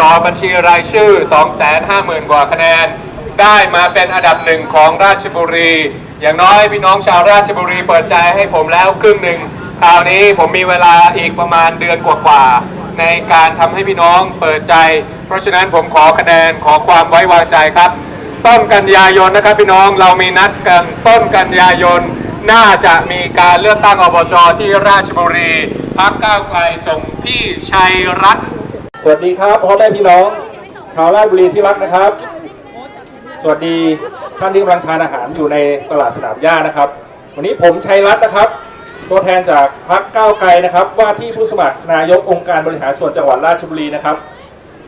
ต่อบัญชีรายชื่อ 250,000 กว่าคะแนน ได้มาเป็นอันดับหนึ่งของราชบุรี อย่างน้อยพี่น้องชาวราชบุรีเปิดใจให้ผมแล้วครึ่งหนึ่ง คราวนี้ผมมีเวลาอีกประมาณเดือนกว่าๆ ในการทำให้พี่น้องเปิดใจ เพราะฉะนั้นผมขอคะแนนขอความไว้วางใจครับ ต้นกันยายนนะครับพี่น้องเรามีนัดกันต้นกันยายน น่าจะมีการเลือกตั้งอบจที่ราชบุรีพักก้าวไกลส่งพี่ชัยรัตน์สวัสดีครับพ่อแม่พี่น้องชาวราชบุรีที่รักนะครับ สวัสดีท่านที่กำลังทานอาหารอยู่ในตลาดสนามหญ้านะครับ วันนี้ผมชัยรัตน์นะครับ ตัวแทนจากพรรคก้าวไกลนะครับ ว่าที่ผู้สมัครนายกองค์การบริหารส่วนจังหวัดราชบุรีนะครับ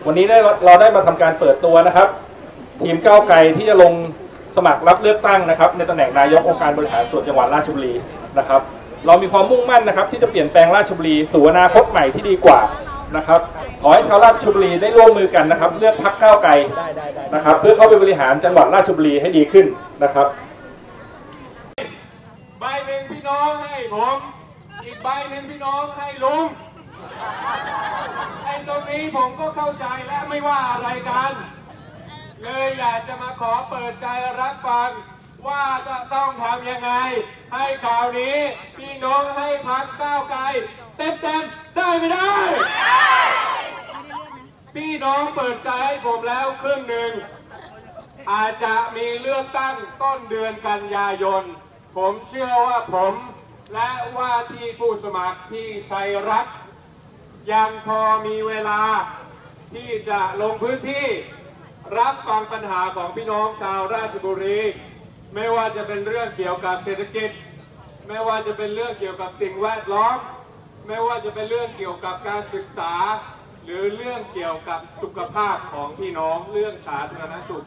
วันนี้ได้เราได้มาทำการเปิดตัวนะครับ ทีมก้าวไกลที่จะลง สมัครรับเลือกตั้งนะครับ ในตำแหน่งนายกองค์การบริหารส่วนจังหวัดราชบุรีนะครับ เรามีความมุ่งมั่นนะครับ ที่จะเปลี่ยนแปลงราชบุรีสู่อนาคตใหม่ที่ดีกว่านะครับ ขอให้ชาวราชบุรีได้ร่วมมือกันนะครับ เลือกพรรคก้าวไกลนะครับ เพื่อเข้าไปบริหารจังหวัดราชบุรีให้ดีขึ้นนะครับใบหนึ่งพี่น้องให้ผม อีกใบหนึ่งพี่น้องให้ลุงไอ้ตรงนี้ผมก็เข้าใจและไม่ว่าอะไรกัน เลยอยากจะมาขอเปิดใจรับฟัง ว่าจะต้องทำยังไง ให้ข่าวนี้พี่น้องให้พักก้าวไกลเต็มๆได้ไม่ได้ พี่น้องเปิดใจให้ผมแล้วครึ่งหนึ่ง อาจจะมีเลือกตั้งต้นเดือนกันยายน ผมเชื่อว่าผมและว่าที่ผู้สมัครที่ชัยรัตน์ยังพอมีเวลาที่จะลงพื้นที่ รับฟังปัญหาของพี่น้องชาวราชบุรี ไม่ว่าจะเป็นเรื่องเกี่ยวกับเศรษฐกิจ ไม่ว่าจะเป็นเรื่องเกี่ยวกับสิ่งแวดล้อม ไม่ว่าจะเป็นเรื่องเกี่ยวกับการศึกษา หรือเรื่องเกี่ยวกับสุขภาพของพี่น้องเรื่องสาธารณสุข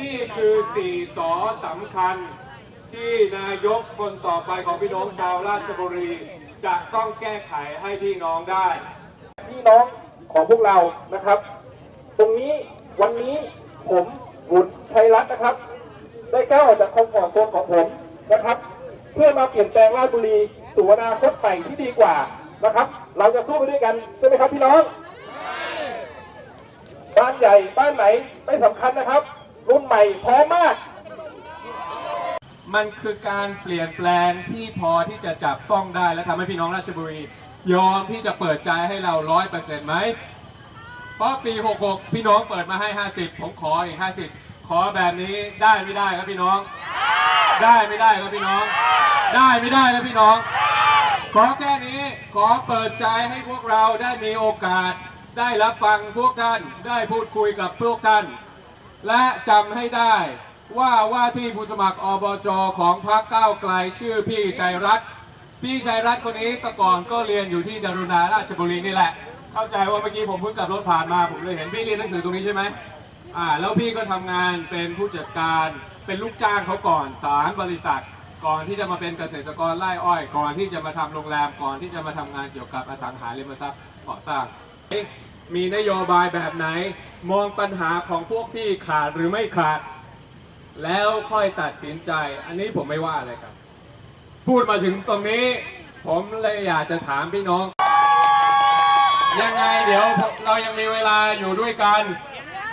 นี่คือสี่สอสำคัญ ที่นายกคนต่อไปของพี่น้องชาวราชบุรี จะต้องแก้ไขให้พี่น้องได้ พี่น้องของพวกเรานะครับ ตรงนี้วันนี้ ผมบุตรชัยรัตน์นะครับ ได้ก้าวออกจากคอมฟอร์ตโซนของผมนะครับ เพื่อมาเปลี่ยนแปลงราชบุรีสู่อนาคตใหม่ที่ดีกว่านะครับ เราจะสู้ไปด้วยกันใช่ไหมครับพี่น้องบ้านใหญ่บ้านไหนไม่สำคัญนะครับ รุ่นใหม่พร้อมมาก มันคือการเปลี่ยนแปลงที่พอที่จะจับต้องได้และทำให้พี่น้องราชบุรี ยอมที่จะเปิดใจให้เราร้อยเปอร์เซ็นต์ไหม เพราะปี 66 พี่น้องเปิดมาให้ 50 ผมขออีก 50 ขอแบบนี้ได้ไม่ได้ครับพี่น้อง ได้ไม่ได้ครับพี่น้อง ได้ไม่ได้ครับพี่น้อง ขอแค่นี้ขอเปิดใจให้พวกเราได้มีโอกาส ได้รับฟังพวกท่านได้พูดคุยกับพวกท่าน และจำให้ได้ว่าว่าที่ผู้สมัครอบจของพรรคก้าวไกลชื่อพี่ชัยรัตน์พี่ชัยรัตน์คนนี้แต่ก่อนก็เรียนอยู่ที่ดารุณาราชบุรีนี่แหละ เข้าใจว่าเมื่อกี้ผมเพิ่งขับรถผ่านมา ผมเลยเห็นพี่เรียนหนังสือตรงนี้ใช่ไหมอ่าแล้วพี่ก็ทำงานเป็นผู้จัดการเป็นลูกจ้างเขาก่อนสามบริษัท ก่อนที่จะมาเป็นเกษตรกรไร่อ้อย ก่อนที่จะมาทำโรงแรมก่อนที่จะมาทำงานเกี่ยวกับอสังหาริมทรัพย์ก่อสร้างมีนโยบายแบบไหนมองปัญหาของพวกพี่ขาดหรือไม่ขาด แล้วค่อยตัดสินใจ อันนี้ผมไม่ว่าเลยครับ พูดมาถึงตรงนี้ ผมเลยอยากจะถามพี่น้อง ยังไงเดี๋ยวเรายังมีเวลาอยู่ด้วยกัน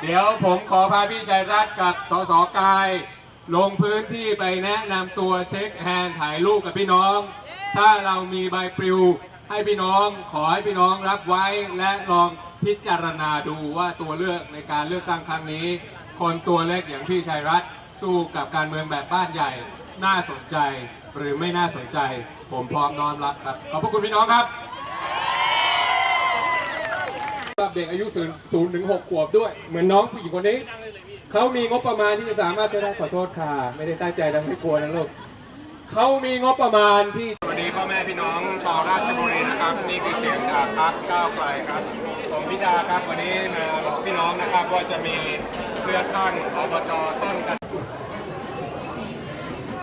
เดี๋ยวผมขอพาพี่ชัยรัตน์กับสสกาย ลงพื้นที่ไปแนะนำตัวเช็คแฮนด์ถ่ายรูปกับพี่น้อง ถ้าเรามีใบปลิวให้พี่น้องขอให้พี่น้องรับไว้และลองพิจารณาดูว่าตัวเลือกในการเลือกตั้งครั้งนี้ คนตัวเล็กอย่างพี่ชัยรัตน์สู้กับการเมืองแบบบ้านใหญ่น่าสนใจ หรือไม่น่าสนใจ ผมพร้อมน้อมรับครับขอบพระคุณพี่น้องครับ กับเด็กอายุศูนย์ถึงหกขวบด้วย เหมือนน้องผู้หญิงคนนี้ เขามีงบประมาณที่จะสามารถใช้ได้ขอโทษค่ะ ไม่ได้ตั้งใจทำให้กลัวนะลูกเขามีงบประมาณที่ สวัสดีพ่อแม่พี่น้องชาวราชบุรีนะครับ นี่คือเสียงจากพรรคก้าวไกลครับ ผมพิดาครับวันนี้มาบอกพี่น้องนะครับว่าจะมีเลือกตั้งอบจต้นกั